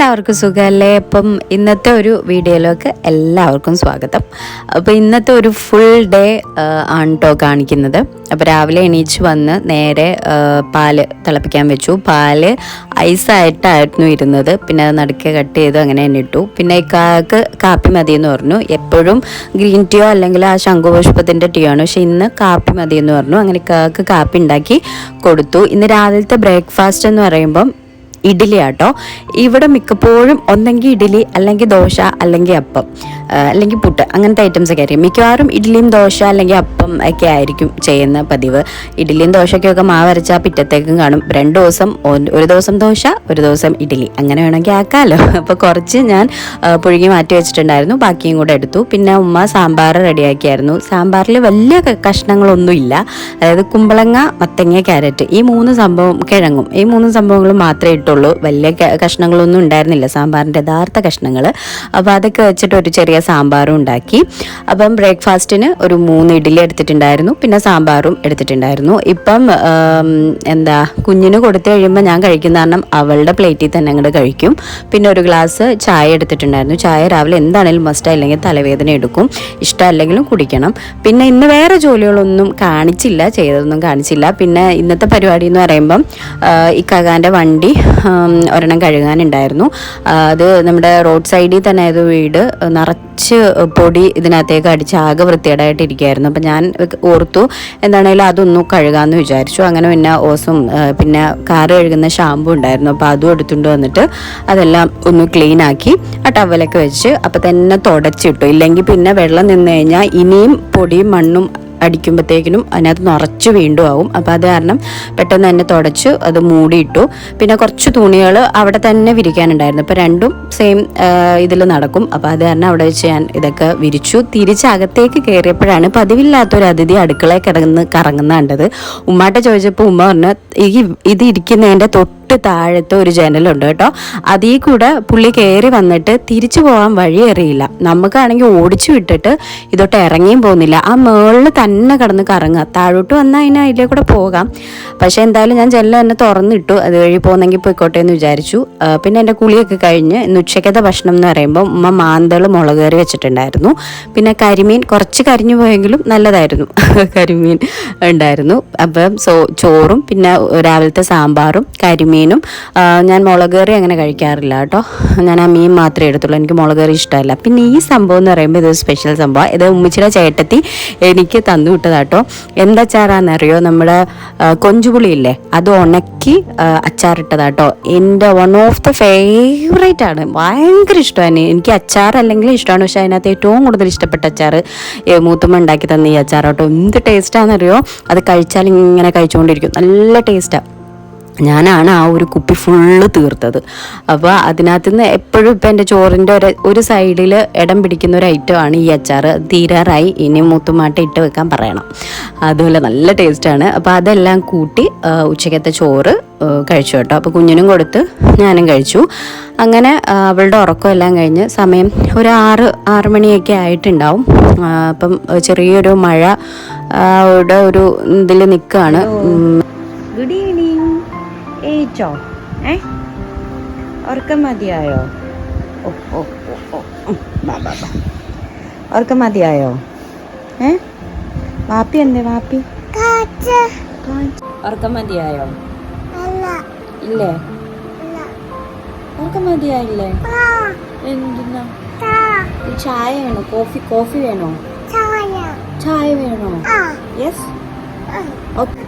എല്ലാവർക്കും സുഖമല്ലേ? അപ്പം ഇന്നത്തെ ഒരു വീഡിയോയിലേക്ക് എല്ലാവർക്കും സ്വാഗതം. അപ്പോൾ ഇന്നത്തെ ഒരു ഫുൾ ഡേ ആണ് കേട്ടോ കാണിക്കുന്നത്. അപ്പോൾ രാവിലെ എണീച്ച് വന്ന് നേരെ പാൽ തിളപ്പിക്കാൻ വെച്ചു. പാൽ ഐസായിട്ടായിരുന്നു ഇരുന്നത്. പിന്നെ അത് നടുക്കെ കട്ട് ചെയ്ത് അങ്ങനെ തന്നെ ഇട്ടു. പിന്നെ ഇക്കാക്ക് കാപ്പി മതി എന്ന് പറഞ്ഞു. എപ്പോഴും ഗ്രീൻ ടീയോ അല്ലെങ്കിൽ ആ ശംഖുപുഷ്പത്തിന്റെ ടീ ആണ്. പക്ഷെ ഇന്ന് കാപ്പി മതി എന്ന് പറഞ്ഞു. അങ്ങനെ ഇക്കാക്ക് കാപ്പി ഉണ്ടാക്കി കൊടുത്തു. ഇന്ന് രാവിലത്തെ ബ്രേക്ക്ഫാസ്റ്റ് എന്ന് പറയുമ്പം ഇഡ്ഡലി ആട്ടോ ഇവിടെ മിക്കപ്പോഴും ഒന്നെങ്കിൽ ഇഡ്ഡലി അല്ലെങ്കിൽ ദോശ അല്ലെങ്കിൽ അപ്പം. അല്ലെങ്കിൽ പുട്ട് അങ്ങനത്തെ ഐറ്റംസ് ഒക്കെ ആയിരിക്കും. മിക്കവാറും ഇഡ്ഡലിയും ദോശ അല്ലെങ്കിൽ അപ്പം ഒക്കെ ആയിരിക്കും ചെയ്യുന്ന പതിവ്. ഇഡ്ഡലിയും ദോശയ്ക്കൊക്കെ മാവരച്ചാൽ പിറ്റത്തേക്കും കാണും. രണ്ട് ദിവസം ഒരു ദിവസം ദോശ ഒരു ദിവസം ഇഡ്ഡലി. അങ്ങനെ വേണമെങ്കിൽ ആക്കാമല്ലോ അപ്പോൾ കുറച്ച് ഞാൻ പുഴുങ്ങി മാറ്റി വെച്ചിട്ടുണ്ടായിരുന്നു. ബാക്കിയും കൂടെ എടുത്തു. പിന്നെ ഉമ്മ സാമ്പാർ റെഡിയാക്കിയായിരുന്നു. സാമ്പാറിൽ വലിയ കഷ്ണങ്ങളൊന്നുമില്ല അതായത് കുമ്പളങ്ങ മത്തങ്ങ ക്യാരറ്റ് ഈ മൂന്ന് സംഭവം കിഴങ്ങും. ഈ മൂന്ന് സംഭവങ്ങളും മാത്രമേ ഇട്ടുള്ളൂ. വലിയ കഷ്ണങ്ങളൊന്നും ഉണ്ടായിരുന്നില്ല. സാമ്പാറിന്റെ യഥാർത്ഥ കഷ്ണങ്ങൾ അപ്പോൾ അതൊക്കെ വെച്ചിട്ട് ഒരു ചെറിയ സാമ്പാറും ഉണ്ടാക്കി. അപ്പം ബ്രേക്ക്ഫാസ്റ്റിന് ഒരു മൂന്ന് ഇഡ്ഡലി എടുത്തിട്ടുണ്ടായിരുന്നു. പിന്നെ സാമ്പാറും എടുത്തിട്ടുണ്ടായിരുന്നു. ഇപ്പം എന്താ കുഞ്ഞിന് കൊടുത്തു കഴിയുമ്പോൾ ഞാൻ കഴിക്കുന്ന കാരണം അവളുടെ പ്ലേറ്റിൽ തന്നെ അങ്ങോട്ട് കഴിക്കും. പിന്നെ ഒരു ഗ്ലാസ് ചായ എടുത്തിട്ടുണ്ടായിരുന്നു. ചായ രാവിലെ എന്താണെങ്കിലും മസ്റ്റ് അല്ലെങ്കിൽ തലവേദന എടുക്കും. ഇഷ്ടമല്ലെങ്കിലും കുടിക്കണം. പിന്നെ ഇന്ന് വേറെ ജോലികളൊന്നും കാണിച്ചില്ല ചെയ്തതൊന്നും കാണിച്ചില്ല. പിന്നെ ഇന്നത്തെ പരിപാടി എന്ന് പറയുമ്പം ഇക്കാകാന്റെ വണ്ടി ഒരെണ്ണം കഴുകാനുണ്ടായിരുന്നു. അത് നമ്മുടെ റോഡ് സൈഡിൽ തന്നെ ആയത് വീട് നിറച്ച് പൊടി ഇതിനകത്തേക്ക് അടിച്ച് ആകെ വൃത്തികേടായിട്ട് ഇരിക്കുകയായിരുന്നു അപ്പം ഞാൻ ഓർത്തു എന്താണേലും അതൊന്നും കഴുകാമെന്ന് വിചാരിച്ചു. അങ്ങനെ പിന്നെ ഓസും പിന്നെ കാർ കഴുകുന്ന ഷാമ്പു ഉണ്ടായിരുന്നു. അപ്പോൾ അതും എടുത്തുകൊണ്ട് വന്നിട്ട് അതെല്ലാം ഒന്ന് ക്ലീൻ ആക്കി ആ ടവലൊക്കെ വെച്ച് അപ്പം തന്നെ തുടച്ചിട്ടു. ഇല്ലെങ്കിൽ പിന്നെ വെള്ളം നിന്ന് കഴിഞ്ഞാൽ ഇനിയും പൊടിയും മണ്ണും അടിക്കുമ്പോഴത്തേക്കിനും അതിനകത്ത് നിറച്ച് വീണ്ടും ആവും. അപ്പോൾ അത് കാരണം പെട്ടെന്ന് തന്നെ തുടച്ച് അത് മൂടിയിട്ടു. പിന്നെ കുറച്ച് തുണികൾ അവിടെ തന്നെ വിരിക്കാനുണ്ടായിരുന്നു. അപ്പോൾ രണ്ടും സെയിം ഇതിൽ നടക്കും. അപ്പോൾ അത് കാരണം അവിടെ വെച്ച് ഞാൻ ഇതൊക്കെ വിരിച്ചു. തിരിച്ച് അകത്തേക്ക് കയറിയപ്പോഴാണ് പതിവില്ലാത്തൊരു അതിഥി അടുക്കളയിൽ കിടന്ന് കറങ്ങുന്ന കണ്ടത്. ഉമ്മാട്ട ചോദിച്ചപ്പോൾ ഉമ്മ പറഞ്ഞു ഈ ഇത് ഇരിക്കുന്നതിന്റെ തൊട്ട് താഴത്തെ ഒരു ജനലുണ്ട് കേട്ടോ. അതിൽ കൂടെ പുള്ളി കയറി വന്നിട്ട് തിരിച്ചു പോകാൻ വഴി അറിയില്ല. നമുക്കാണെങ്കിൽ ഓടിച്ചു വിട്ടിട്ട് ഇതൊട്ട് ഇറങ്ങിയും പോകുന്നില്ല. ആ മേളിൽ തന്നെ കിടന്ന് കറങ്ങുക. താഴോട്ട് വന്നാൽ അതിന് അതിലേ കൂടെ പോകാം. പക്ഷേ എന്തായാലും ഞാൻ ജനൽ തന്നെ തുറന്നിട്ടു. അത് വഴി പോകുന്നെങ്കിൽ പോയിക്കോട്ടെ എന്ന് വിചാരിച്ചു. പിന്നെ എന്റെ കുളിയൊക്കെ കഴിഞ്ഞ് ഇന്ന് ഉച്ചക്കത്തെ ഭക്ഷണം എന്ന് പറയുമ്പോൾ ഉമ്മ മാന്തൾ മുളക് കറി വെച്ചിട്ടുണ്ടായിരുന്നു. പിന്നെ കരിമീൻ കുറച്ച് കരിഞ്ഞു പോയെങ്കിലും നല്ലതായിരുന്നു. കരിമീൻ ഉണ്ടായിരുന്നു. അപ്പം സോ ചോറും പിന്നെ രാവിലത്തെ സാമ്പാറും കരിമീനും ആ, ഞാൻ മുളക് കറി അങ്ങനെ കഴിക്കാറില്ല കേട്ടോ. ഞാൻ ആ മീൻ മാത്രമേ എടുത്തുള്ളൂ. എനിക്ക് മുളക് കറി ഇഷ്ടമല്ല. പിന്നെ ഈ സംഭവം എന്ന് പറയുമ്പോൾ ഇതൊരു സ്പെഷ്യൽ സംഭവം. ഇത് ഉമ്മിച്ചിയുടെ ചേട്ടത്തി എനിക്ക് തന്നു വിട്ടതാട്ടോ. എന്തച്ചാറാന്നറിയോ നമ്മുടെ കൊഞ്ചുപുളി കൊഞ്ചുപുളിയില്ലേ അത് ഉണക്കി അച്ചാറിട്ടതാ അച്ചാറിട്ടതാട്ടോ എന്റെ വൺ ഓഫ് ദ ഫേവറേറ്റ് ആണ്. ഭയങ്കര ഇഷ്ടമാണ് എനിക്ക് അച്ചാർ അല്ലെങ്കിൽ ഇഷ്ടമാണ്. പക്ഷേ അതിനകത്ത് ഏറ്റവും കൂടുതൽ ഇഷ്ടപ്പെട്ട അച്ചാർ മൂത്തുമ്മ ഉണ്ടാക്കി തന്ന ഈ അച്ചാറാട്ടോ എന്ത് ടേസ്റ്റാണെന്നറിയോ അത് കഴിച്ചാൽ ഇങ്ങനെ കഴിച്ചുകൊണ്ടിരിക്കും. നല്ല ടേസ്റ്റാണ് ഞാനാണ് ആ ഒരു കുപ്പി ഫുള്ള് തീർത്തത്. അപ്പോൾ അതിനകത്ത് നിന്ന് എപ്പോഴും ഇപ്പം എന്റെ ചോറിന്റെ ഒരു ഒരു സൈഡിൽ ഇടം പിടിക്കുന്ന ഒരു ഐറ്റമാണ് ഈ അച്ചാർ തീരാറായി. ഇനി മൂത്തുമാട്ട ഇട്ട് വെക്കാൻ പറയണം. അതുപോലെ നല്ല ടേസ്റ്റാണ് അപ്പോൾ അതെല്ലാം കൂട്ടി ഉച്ചക്കത്തെ ചോറ് കഴിച്ചു കേട്ടോ. അപ്പോൾ കുഞ്ഞിനും കൊടുത്ത് ഞാനും കഴിച്ചു. അങ്ങനെ അവളുടെ ഉറക്കം എല്ലാം കഴിഞ്ഞ് സമയം ഒരു ആറ് ആറ് മണിയൊക്കെ ആയിട്ടുണ്ടാവും. അപ്പം ചെറിയൊരു മഴ അവിടെ ഒരു ഇതിൽ നിൽക്കുകയാണ് ഗുഡ് ഏച്ചോ ഏ? ഉറക്കം മതിയായോ? ഓ ഉറക്കം മതിയായോ? ഏ? വാപ്പി എന്തേ വാപ്പി? ഉറക്കം മതിയായോ? ഇല്ലേ? ഉറക്കം മതിയായില്ലേ? എന്തിനാ? ചായ. വേണോ? കോഫി കോഫി വേണോ? ചായ. വേണോ? യെസ് ഓക്കെ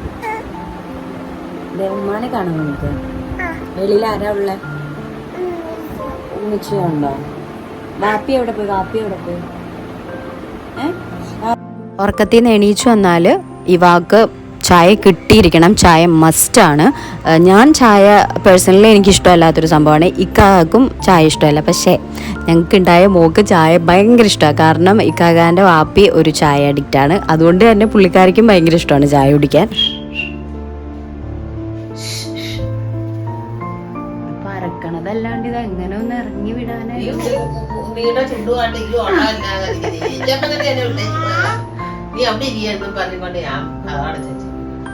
ഉമ്മാനെ കാണാൻ നമുക്ക് വെളിയിൽ ആരാ ഉള്ള? ഉമ്മച്ചിയുണ്ടോ വാപ്പി എവിടെ പോയി? വാപ്പി എവിടെ പോയി? ഉറക്കത്തിൽ നിന്ന് എണീച്ചു വന്നാൽ ഇവാക്ക് ചായ കിട്ടിയിരിക്കണം. ചായ മസ്റ്റാണ് ഞാൻ ചായ പേഴ്സണലി എനിക്ക് ഇഷ്ടമല്ലാത്തൊരു സംഭവമാണ്. ഇക്കാക്കും ചായ ഇഷ്ടമല്ല. പക്ഷേ ഞങ്ങൾക്കുണ്ടായ മോക്ക് ചായ ഭയങ്കര ഇഷ്ടമാണ്. കാരണം ഇക്കാകാന്റെ വാപ്പി ഒരു ചായ അഡിക്റ്റാണ് അതുകൊണ്ട് തന്നെ പുള്ളിക്കാരിക്കും ഭയങ്കര ഇഷ്ടമാണ് ചായ കുടിക്കാൻ. അവിടെ ഇത് എങ്ങനെ ഒന്ന് ഇറങ്ങി വിടാനായിട്ട്.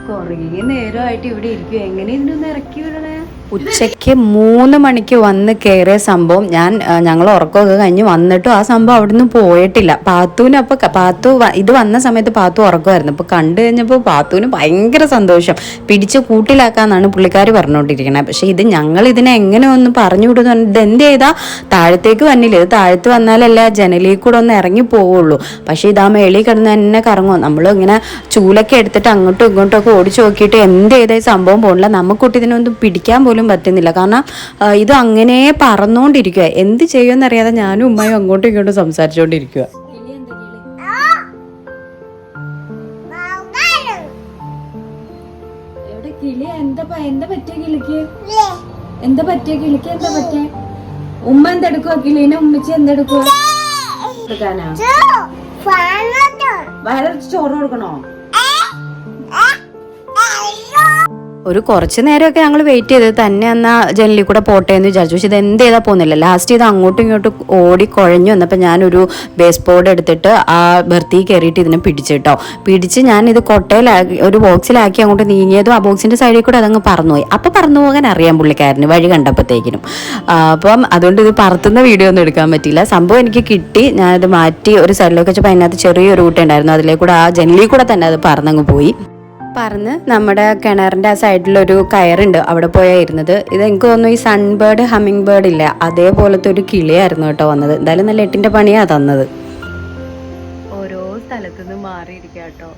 കൊറേ നേരമായിട്ട് ഇവിടെ ഇരിക്കും എങ്ങനെ ഇതിനൊന്ന് ഇറക്കി വിടണേ? ഉച്ചയ്ക്ക് ഉച്ചയ്ക്ക് മൂന്ന് മണിക്ക് വന്ന് കയറിയ സംഭവം ഞാൻ ഞങ്ങൾ ഉറക്കമൊക്കെ കഴിഞ്ഞ് വന്നിട്ടും ആ സംഭവം അവിടുന്ന് പോയിട്ടില്ല. പാത്തുവിനപ്പോൾ പാത്തു ഇത് വന്ന സമയത്ത് പാത്തു ഉറക്കമായിരുന്നു. അപ്പോൾ കണ്ടു കഴിഞ്ഞപ്പോൾ പാത്തുവിന് ഭയങ്കര സന്തോഷം. പിടിച്ച് കൂട്ടിലാക്കാന്നാണ് പുള്ളിക്കാർ പറഞ്ഞുകൊണ്ടിരിക്കുന്നത് പക്ഷേ ഇത് ഞങ്ങൾ ഇതിനെ എങ്ങനെ ഒന്ന് പറഞ്ഞു വിടുന്നു ഇത് എന്ത് ചെയ്താൽ താഴത്തേക്ക് വന്നില്ല? ഇത് താഴത്ത് വന്നാലല്ല ജനലിൽ കൂടെ ഒന്ന് ഇറങ്ങി പോവുള്ളൂ. പക്ഷേ ഇത് ആ മേളിൽ കിടന്ന് തന്നെ കറങ്ങും. നമ്മൾ ഇങ്ങനെ ചൂലൊക്കെ എടുത്തിട്ട് അങ്ങോട്ടും ഇങ്ങോട്ടും ഒക്കെ ഓടിച്ചു നോക്കിയിട്ട് എന്ത് ചെയ്താൽ സംഭവം പോകണില്ല നമുക്കൊട്ട് ഇതിനൊന്നും പിടിക്കാൻ പോലും പറ്റുന്നില്ല. കാരണം ഇത് അങ്ങനെ പറന്നുകൊണ്ടിരിക്കുക എന്ത് ചെയ്യുമെന്നറിയാതെ ഞാനും ഉമ്മയും അങ്ങോട്ടും ഇങ്ങോട്ടും സംസാരിച്ചുകൊണ്ടിരിക്കുക എവിടെ കിളി? എന്താ പറ്റിയ കിളിക്ക്? എന്താ പറ്റിയ കിളിക്ക്? എന്താ പറ്റിയ? ഉമ്മ എന്തെടുക്കുക കിളീനെ ഉമ്മച്ചി എന്തെടുക്കുക വയറച്ച് ചോറ് കൊടുക്കണോ? ഒരു കുറച്ച് നേരമൊക്കെ ഞങ്ങൾ വെയിറ്റ് ചെയ്ത്. തന്നെ എന്നാൽ ജനലിൽ കൂടെ പോട്ടെ എന്ന് വിചാരിച്ചു. പക്ഷെ ഇത് എന്ത് ചെയ്താൽ പോകുന്നില്ല ലാസ്റ്റ് ഇത് അങ്ങോട്ടും ഇങ്ങോട്ടും ഓടി കുഴഞ്ഞു വന്നപ്പോൾ ഞാനൊരു ബേസ് ബോർഡ് എടുത്തിട്ട് ആ ഭർത്തി കയറിയിട്ട് ഇതിനെ പിടിച്ചിട്ടോ പിടിച്ച് ഞാൻ ഇത് കൊട്ടയിലാക്കി ഒരു ബോക്സിലാക്കി അങ്ങോട്ട് നീങ്ങിയതും ആ ബോക്സിന്റെ സൈഡിൽ കൂടെ അതങ്ങ് പറന്നുപോയി. അപ്പോൾ പറന്നു പോകാൻ അറിയാം പുള്ളിക്കാരന് വഴി കണ്ടപ്പോഴത്തേക്കിനും അപ്പം അതുകൊണ്ട് ഇത് പറത്തുന്ന വീഡിയോ ഒന്നും എടുക്കാൻ പറ്റിയില്ല. സംഭവം എനിക്ക് കിട്ടി. ഞാനത് മാറ്റി ഒരു സൈഡിലേക്ക് വെച്ചപ്പോൾ അതിനകത്ത് ചെറിയൊരു ഊട്ടുണ്ടായിരുന്നു അതിലേക്കൂടെ ആ ജനലിൽ കൂടെ തന്നെ അത് പറന്നങ്ങ് പോയി. പറന്ന് നമ്മുടെ കിണറിന്റെ ആ സൈഡിലൊരു കയറുണ്ട്. അവിടെ പോയായിരുന്നത് ഇത് എനിക്ക് തോന്നുന്നു ഈ സൺബേർഡ് ഹമ്മിങ് ബേർഡ് ഇല്ല? അതേപോലത്തെ ഒരു കിളിയായിരുന്നു കേട്ടോ വന്നത്. എന്തായാലും നല്ല എട്ടിന്റെ പണിയാ തന്നത്. ഓരോ സ്ഥലത്തുനിന്ന് മാറിയിരിക്കുക കേട്ടോ.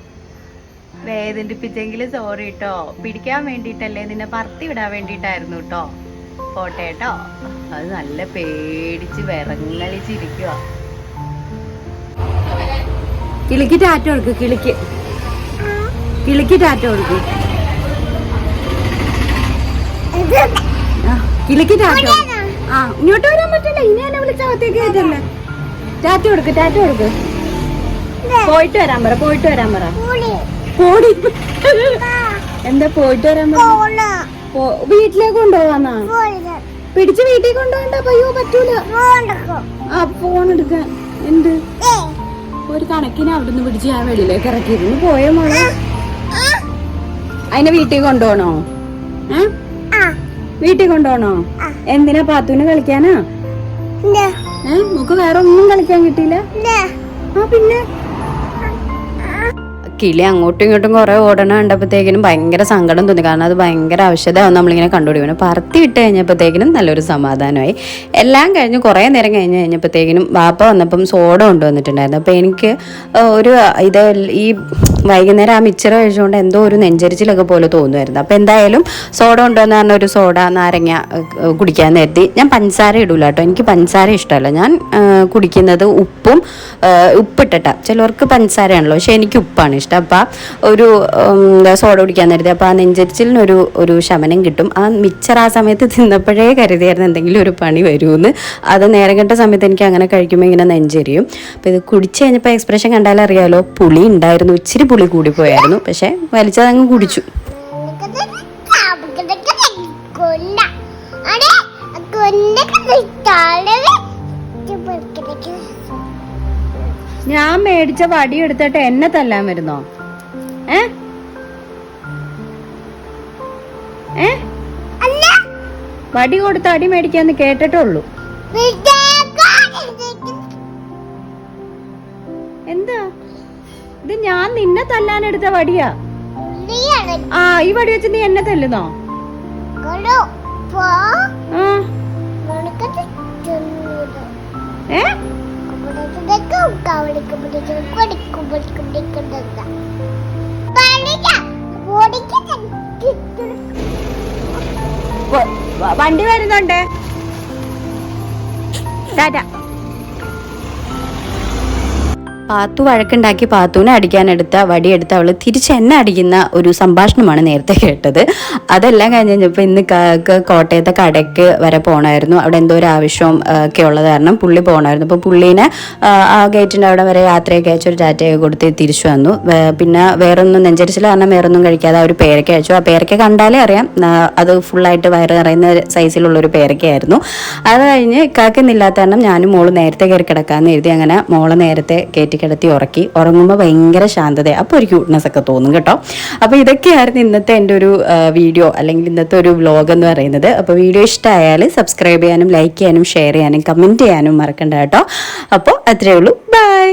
വേദനിപ്പിച്ചെങ്കിൽ സോറി കേട്ടോ പിടിക്കാൻ വേണ്ടിട്ടല്ലേ നിന്നെ പറത്തി വിടാൻ വേണ്ടിട്ടായിരുന്നു കേട്ടോ പോട്ടെ കേട്ടോ അത് നല്ല പേടിച്ച് വിറങ്ങലിച്ചിരിക്കുക കിളിക്ക് ടാറ്റ കൊടുക്ക് കിളിക്ക്. കിളിക്ക് ടാറ്റ കൊടുക്കും. ആ, കിളിക്ക് ടാറ്റ ആ ഇങ്ങോട്ട് വരാൻ പറ്റില്ല ഇനി എന്നെ വിളിച്ച അകത്തേക്ക് കയറ്റല്ലേ ടാറ്റ കൊടുക്ക് ടാറ്റ കൊടുക്ക്. പോയിട്ട് വരാൻ പറ പോയിട്ട് വരാൻ പറ. പോടി എന്താ പോയിട്ട് വരാൻ പറ? വീട്ടിലേക്ക് കൊണ്ടുപോവാന്നാ? പിടിച്ച് വീട്ടിൽ കൊണ്ടുപോകണ്ട പറ്റൂല. ആ ഫോൺ എടുക്കാൻ എന്ത് ഒരു കണക്കിന് അവിടുന്ന് പിടിച്ച് ഞാൻ വെളിയിലേക്ക് ഇറക്കിയിരുന്നു. പോയ മോളെ? അതിനെ വീട്ടിൽ കൊണ്ടുപോണോ? വീട്ടിൽ കൊണ്ടുപോണോ? എന്തിനാ പാത്തുവിന് കളിക്കാനാ? ഏ? നമുക്ക് വേറെ ഒന്നും കളിക്കാൻ കിട്ടിയില്ല? ആ പിന്നെ? കിളി അങ്ങോട്ടും ഇങ്ങോട്ടും കുറെ ഓടണ കണ്ടപ്പോഴത്തേക്കിനും ഭയങ്കര സങ്കടം തോന്നി. കാരണം അത് ഭയങ്കര ആവശ്യതയാവും നമ്മളിങ്ങനെ കണ്ടുപിടിക്കണം പറത്തി ഇട്ട് കഴിഞ്ഞപ്പോഴത്തേക്കിനും നല്ലൊരു സമാധാനമായി. എല്ലാം കഴിഞ്ഞ് കുറേ നേരം കഴിഞ്ഞ് കഴിഞ്ഞപ്പോഴത്തേക്കിനും വാപ്പ വന്നപ്പം സോഡ കൊണ്ടുവന്നിട്ടുണ്ടായിരുന്നു. അപ്പോൾ എനിക്ക് ഒരു ഇത് ഈ വൈകുന്നേരം ആ മിച്ചർ കഴിച്ചുകൊണ്ട് എന്തോ ഒരു നെഞ്ചരിച്ചിലൊക്കെ പോലെ തോന്നുമായിരുന്നു. അപ്പോൾ എന്തായാലും സോഡ ഉണ്ടോയെന്ന് പറഞ്ഞ ഒരു സോഡ നാരങ്ങ കുടിക്കാൻ നേരത്തി. ഞാൻ പഞ്ചസാര ഇടൂല കേട്ടോ. എനിക്ക് പഞ്ചസാര ഇഷ്ടമല്ല. ഞാൻ കുടിക്കുന്നത് ഉപ്പും ഉപ്പിട്ടിട്ട. ചിലവർക്ക് പഞ്ചസാരയാണല്ലോ. പക്ഷേ എനിക്ക് ഉപ്പാണ് ഇഷ്ടം. അപ്പോൾ ഒരു സോഡ കുടിക്കാൻ നേരത്തെ. അപ്പോൾ ആ നെഞ്ചരിച്ചിലിനൊരു ഒരു ശമനം കിട്ടും. ആ മിച്ചർ ആ സമയത്ത് തിന്നപ്പോഴേ കരുതിയായിരുന്നു എന്തെങ്കിലും ഒരു പണി വരുമെന്ന്. അത് നേരം കെട്ട സമയത്ത് എനിക്ക് അങ്ങനെ കഴിക്കുമ്പോൾ ഇങ്ങനെ നെഞ്ചരിയും. അപ്പോൾ ഇത് കുടിച്ച് കഴിഞ്ഞപ്പോൾ എക്സ്പ്രഷൻ കണ്ടാലറിയാലോ? പുളി ഉണ്ടായിരുന്നു. ഇച്ചിരി പുളി കൂടിപ്പോയായിരുന്നു. പക്ഷേ വലിച്ചതങ്ങ് കുടിച്ചു. ഞാൻ മേടിച്ച വടി എടുത്തിട്ട് എന്നെ തല്ലാൻ വരുന്നോ? ഏ? ഏ? വടി കൊടുത്ത് അടി മേടിക്കാന്ന് കേട്ടിട്ടുള്ളൂ ഇത് ഞാൻ നിന്നെ തല്ലാൻ എടുത്ത വടിയാ. ആ ഈ വടി വെച്ച് നീ എന്നെ തല്ലുന്നോ? വണ്ടി വരുന്നുണ്ട്. ടാറ്റ. പാത്തു വഴക്കുണ്ടാക്കി പാത്തുവിനെ അടിക്കാനെടുത്ത വടിയെടുത്ത് അവൾ തിരിച്ച് എന്നെ അടിക്കുന്ന ഒരു സംഭാഷണമാണ് നേരത്തെ കേട്ടത്. അതെല്ലാം കഴിഞ്ഞ് കഴിഞ്ഞപ്പോൾ ഇന്ന് കോട്ടയത്തെ കടയ്ക്ക് വരെ പോകണമായിരുന്നു അവിടെ എന്തോ ഒരു ആവശ്യം ഒക്കെ ഉള്ളത് കാരണം പുള്ളി പോകണമായിരുന്നു അപ്പോൾ പുള്ളീനെ ആ, ഗേറ്റിന്റെ അവിടെ വരെ യാത്രയൊക്കെ അയച്ചു ഒരു ടാറ്റയൊക്കെ കൊടുത്ത് തിരിച്ചു വന്നു. പിന്നെ വേറൊന്നും നെഞ്ചരിച്ചില്ല കാരണം വേറൊന്നും കഴിക്കാതെ ആ ഒരു പേരക്ക അയച്ചു. ആ പേരക്ക കണ്ടാലേ അറിയാം അത് ഫുള്ളായിട്ട് വയറ് നിറയുന്ന സൈസിലുള്ള ഒരു പേരക്കയായിരുന്നു അത് കഴിഞ്ഞ് ഇക്കാക്കുന്നില്ലാത്ത കാരണം ഞാനും മോൾ നേരത്തെ കയറി കിടക്കാമെന്ന് എഴുതി അങ്ങനെ മോളെ നേരത്തെ കയറ്റി കിടത്തി ഉറക്കി. ഉറങ്ങുമ്പോൾ ഭയങ്കര ശാന്തത അപ്പോൾ ഒരു ക്യൂട്ട്നെസ് ഒക്കെ തോന്നും കേട്ടോ. അപ്പോൾ ഇതൊക്കെയായിരുന്നു ഇന്നത്തെ എന്റെ ഒരു വീഡിയോ അല്ലെങ്കിൽ ഇന്നത്തെ ഒരു വ്ലോഗ് എന്ന് പറയുന്നത്. അപ്പോൾ വീഡിയോ ഇഷ്ടമായാൽ സബ്സ്ക്രൈബ് ചെയ്യാനും ലൈക്ക് ചെയ്യാനും ഷെയർ ചെയ്യാനും കമന്റ് ചെയ്യാനും മറക്കണ്ട കേട്ടോ. അപ്പോൾ അത്രയേ ഉള്ളൂ. ബൈ